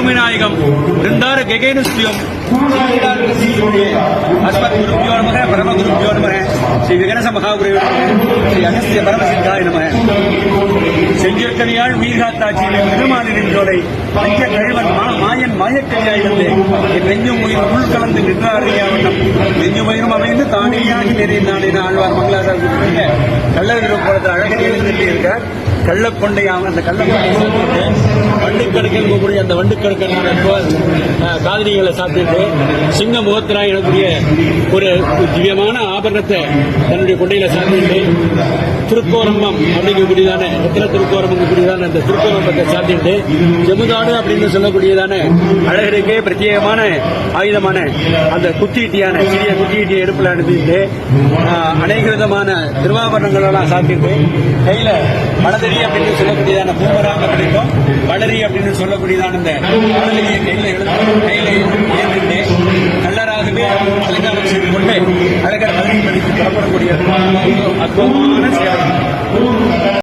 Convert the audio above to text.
பூமிநாயகம் பிருந்தார கெகேனுஸ்பியம் அஸ்மத் குருப்பியோ நமக பரம குருப்பியோ நமக ஸ்ரீ விகனச மகாகுரு ஸ்ரீ அகஸ்திய பரமசித்தாய நமக செஞ்சற்கனியாள் வீகாத்தாட்சியின் திருமாலின் நின்றோரை பஞ்ச கழிவன் மா- மாயன் மாயக்கலியாய் என் நெஞ்சும் உயிர் உள் கலந்து நின்றாரியா வண்ணம் நெஞ்சு உயிரும் அமைந்து தானேயாகி நிறைந்தான் என ஆழ்வார் மங்களாசார் குறிப்பிட்ட கள்ளவிரு குளத்தில் அழகடி இருக்க கள்ளக்கொண்டையாம் அந்த கள்ளக்கொண்டை சாப்பிட்டு கூடிய அந்த வண்டுக்கடுக்கல் காதலிகளை சாப்பிட்டு சிங்க முகத்திராய் எனக்கூடிய ஒரு திவ்யமான ஆபரணத்தை தன்னுடைய கொண்டையில சாப்பிட்டு திருக்கோரம்பம் அப்படிங்கக்கூடியதான எத்தனை திருக்கோரம்பம் கூடியதான அந்த திருக்கோரம்பத்தை சாத்திட்டு ஜெமுதாடு அப்படின்னு சொல்லக்கூடியதான அழகருக்கே பிரத்யேகமான ஆயுதமான அந்த குத்தீட்டியான சிறிய குத்தீட்டியை எடுப்பில் அனுப்பிட்டு அநேக விதமான திருவாபரணங்கள் எல்லாம் சாத்திட்டு கையில வளதறி அப்படின்னு சொல்லக்கூடியதான பூமராங்க கிடைக்கும். வளரி அப்படின்னு சொல்லக்கூடியதான இந்த வளதறியை கையில எழுத்து கையில ஏற்றிட்டு கள்ளராகவே அலங்காரம் செய்து கொண்டு அழகர் மதுரை படித்து புறப்படக்கூடிய அற்புதமான சேவை.